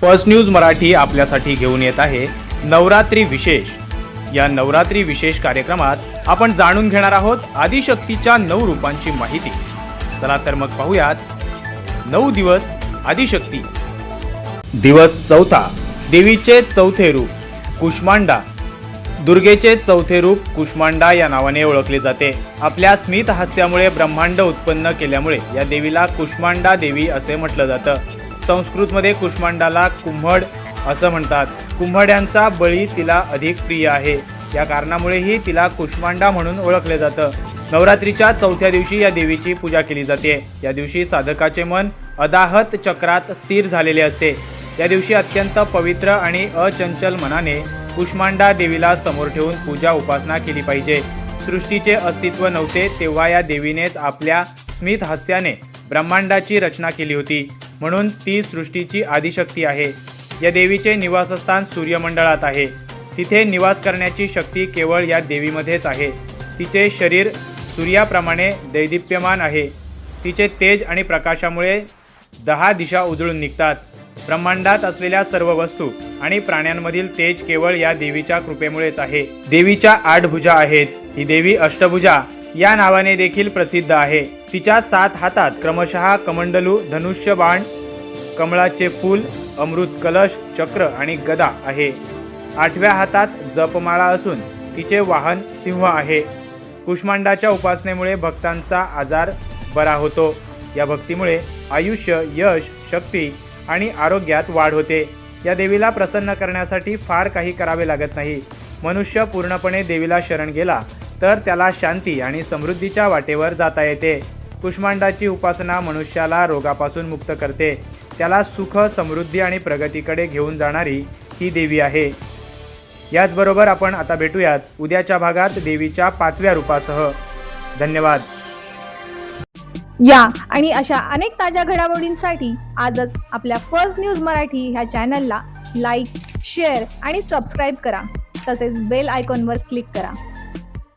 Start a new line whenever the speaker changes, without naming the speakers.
First news Marathi आपल्यासाठी घेऊन येत आहे नवरात्री विशेष. या नवरात्री विशेष कार्यक्रमात आपण जाणून घेणार आहोत आदिशक्तीच्या नऊ रूपांची माहिती. चला तर मग पाहूयात नऊ दिवस आदिशक्ती. दिवस चौथा देवीचे चौथे रूप कुष्मांडा. दुर्गेचे चौथे रूप कुष्मांडा या नावाने ओळखले जाते. आपल्या स्मित हास्यामुळे ब्रह्मांड उत्पन्न केल्यामुळे या देवीला कुष्मांडा देवी असे म्हटलं जातं. संस्कृतमध्ये कुष्मांडाला कुंभड असं म्हणतात. कुंभड्यांचा बळी तिला अधिक प्रिय आहे. या कारणामुळेही तिला कुष्मांडा म्हणून ओळखले जातं. नवरात्रीच्या चौथ्या दिवशी या देवीची पूजा केली जाते. या दिवशी साधकाचे मन अदाहत चक्रात स्थिर झालेले असते. या दिवशी अत्यंत पवित्र आणि अचंचल मनाने कुष्मांडा देवीला समोर ठेवून पूजा उपासना केली पाहिजे. सृष्टीचे अस्तित्व नव्हते तेव्हा या देवीनेच आपल्या स्मित हास्याने ब्रह्मांडाची रचना केली होती. म्हणून ती सृष्टीची आदिशक्ती आहे. या देवीचे निवासस्थान सूर्यमंडळात आहे. तिथे निवास करण्याची शक्ती केवळ या देवीमध्येच आहे. तिचे शरीर सूर्याप्रमाणे दैदिप्यमान आहे. तिचे तेज आणि प्रकाशामुळे दहा दिशा उजळून निघतात. ब्रह्मांडात असलेल्या सर्व वस्तू आणि प्राण्यांमधील तेज केवळ या देवीच्या कृपेमुळेच आहे. देवीच्या आठ भुजा आहेत. ही देवी अष्टभुजा या नावाने देखील प्रसिद्ध आहे. तिच्या सात हातात क्रमशः कमंडलू धनुष्य बाण कमळाचे फूल अमृत कलश चक्र आणि गदा आहे. आठव्या हातात जपमाळा असून तिचे वाहन सिंह आहे. कुष्मांडाच्या उपासनेमुळे भक्तांचा आजार बरा होतो. या भक्तीमुळे आयुष्य यश शक्ती आणि आरोग्यात वाढ होते. या देवीला प्रसन्न करण्यासाठी फार काही करावे लागत नाही. मनुष्य पूर्णपणे देवीला शरण गेला तर त्याला शांती आणि समृद्धीच्या वाटेवर जाता येते. कुष्मांडाची उपासना मनुष्याला रोगापासून मुक्त करते. त्याला सुख समृद्धी आणि प्रगतीकडे घेऊन जाणारी ही देवी आहे. याचबरोबर आपण आता भेटूयात उद्याच्या भागात देवीच्या पाचव्या रूपासह. धन्यवाद.
या आणि अशा अनेक ताज्या घडामोडींसाठी आजच आपल्या फर्स्ट न्यूज मराठी ह्या चॅनलला लाईक शेअर आणि सबस्क्राईब करा. तसेच बेल आयकॉनवर क्लिक करा.